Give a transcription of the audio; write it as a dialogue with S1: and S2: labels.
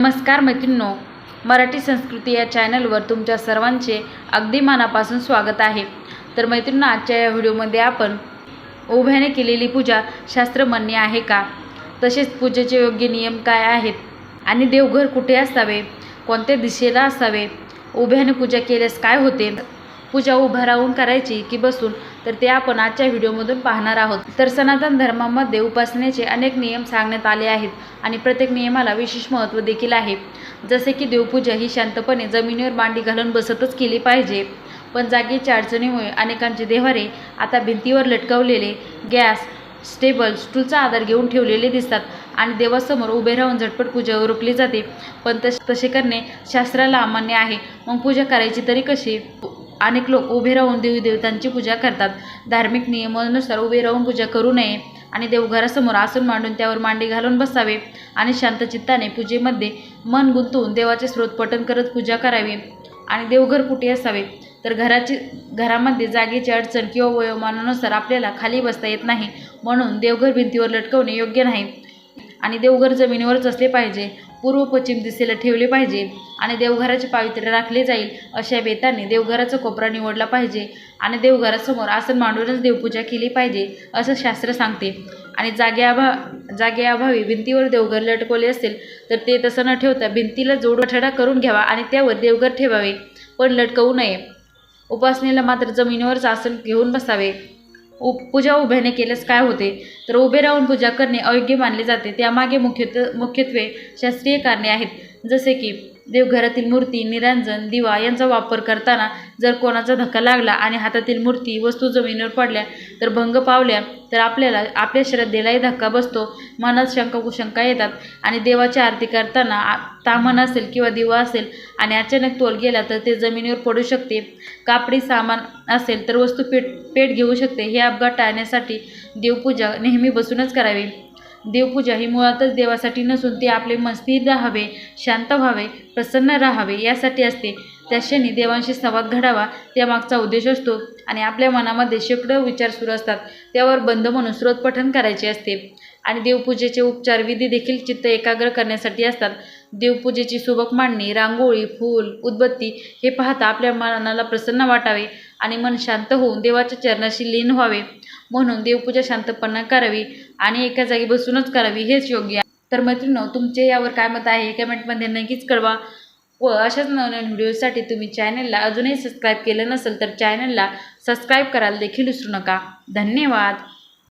S1: नमस्कार मैत्रिणींनो मराठी संस्कृती या चॅनलवर तुमच्या सर्वांचे अगदी मनापासून स्वागत आहे. तर मैत्रिणींनो आजच्या या व्हिडिओमध्ये आपण उभ्याने केलेली पूजा शास्त्रमान्य आहे का? तसेच पूजेचे योग्य नियम काय आहेत? आणि देवघर कुठे असावे? कोणत्या दिशेला असावे? उभ्याने पूजा केल्यास काय होते? पूजा उभा राहून करायची की बसून तर ते आपण आजच्या व्हिडिओमधून पाहणार आहोत. तर सनातन धर्मामध्ये उपासनेचे अनेक नियम सांगण्यात आले आहेत आणि प्रत्येक नियमाला विशेष महत्त्व देखील आहे. जसे की देवपूजा ही शांतपणे जमिनीवर मांडी घालून बसतच केली पाहिजे. पण जागेच्या अडचणीमुळे अनेकांचे देवारे आता भिंतीवर लटकवलेले गॅस स्टेबल स्टूलचा आधार घेऊन ठेवलेले दिसतात आणि देवासमोर उभे राहून झटपट पूजा रोखली जाते. पण तसे तसे करणे शास्त्राला अमान्य आहे. मग पूजा करायची तरी कशी? अनेक लोक उभे राहून देवी देवतांची पूजा करतात. धार्मिक नियमानुसार उभे राहून पूजा करू नये आणि देवघरासमोर आसन मांडून त्यावर मांडी घालून बसावे आणि शांतचित्ताने पूजेमध्ये मन गुंतवून देवाचे स्रोत पठण करत पूजा करावी आणि देवघर कुठे असावे? तर घराची घरामध्ये जागेची अडचण किंवा वयोमानानुसार आपल्याला खाली बसता येत नाही. म्हणून देवघर भिंतीवर लटकवणे योग्य नाही. आणि देवघर जमिनीवरच असले पाहिजे. पूर्व पश्चिम दिशेला ठेवले पाहिजे आणि देवघराचे पावित्र्य राखले जाईल अशा बेताने देवघराचा कोपरा निवडला पाहिजे आणि देवघरासमोर आसन मांडूनच देवपूजा केली पाहिजे असं शास्त्र सांगते. आणि जागेअभा जागेअभावी भिंतीवर देवघर लटकवले असेल तर ते तसं न ठेवता भिंतीला जोडवठडा करून घ्यावा आणि त्यावर देवघर ठेवावे. पण लटकवू नये. उपासनेला मात्र जमिनीवरच आसन घेऊन बसावे. उ पूजा उभ्याने केल्यास काय होते? तर उभे राहून पूजा करणे अयोग्य मानले जाते. त्यामागे मुख्यत मुख्यत्वे शास्त्रीय कारणे आहेत. जसे की देवघरातील मूर्ती निरांजन दिवा यांचा वापर करताना जर कोणाचा धक्का लागला आणि हातातील मूर्ती वस्तू जमिनीवर पडल्या तर भंग पावल्या तर आपल्याला आपल्या श्रद्धेलाही धक्का बसतो. मनात शंका कुशंका येतात आणि देवाची आरती करताना आ- तामण असेल किंवा दिवा असेल आणि अचानक तोल गेला तर ते जमिनीवर पडू शकते. कापडी सामान असेल तर वस्तू पेट पेट घेऊ शकते. हे अपघात टाळण्यासाठी देवपूजा नेहमी बसूनच करावी. देवपूजा ही मुळातच देवासाठी नसून ती आपले मन स्थिर राहावे शांत व्हावे प्रसन्न राहावे यासाठी असते. त्या क्षणी देवांशी संवाद घडावा त्यामागचा उद्देश असतो आणि आपल्या मनामध्ये शेकडो विचार सुरू असतात. त्यावर बंद म्हणून स्रोत पठण करायचे असते. आणि देवपूजेचे उपचार विधी देखील चित्त एकाग्र करण्यासाठी असतात. देवपूजेची सुबक मांडणी रांगोळी फूल उदबत्ती हे पाहता आपल्या मनाला प्रसन्न वाटावे. आणि मन शांत होऊन देवाच्या चरणाशी लीन व्हावे. म्हणून देवपूजा शांतपणा करावी आणि एका जागी बसूनच करावी हेच योग्य आहे. तर मैत्रिणो तुमचे यावर काय मत आहे कमेंटमध्ये नक्कीच कळवा व अशाच नवनवीन व्हिडिओसाठी तुम्ही चॅनलला अजूनही सबस्क्राईब केलं नसेल तर चॅनलला सबस्क्राईब करायला देखील विसरू नका. धन्यवाद.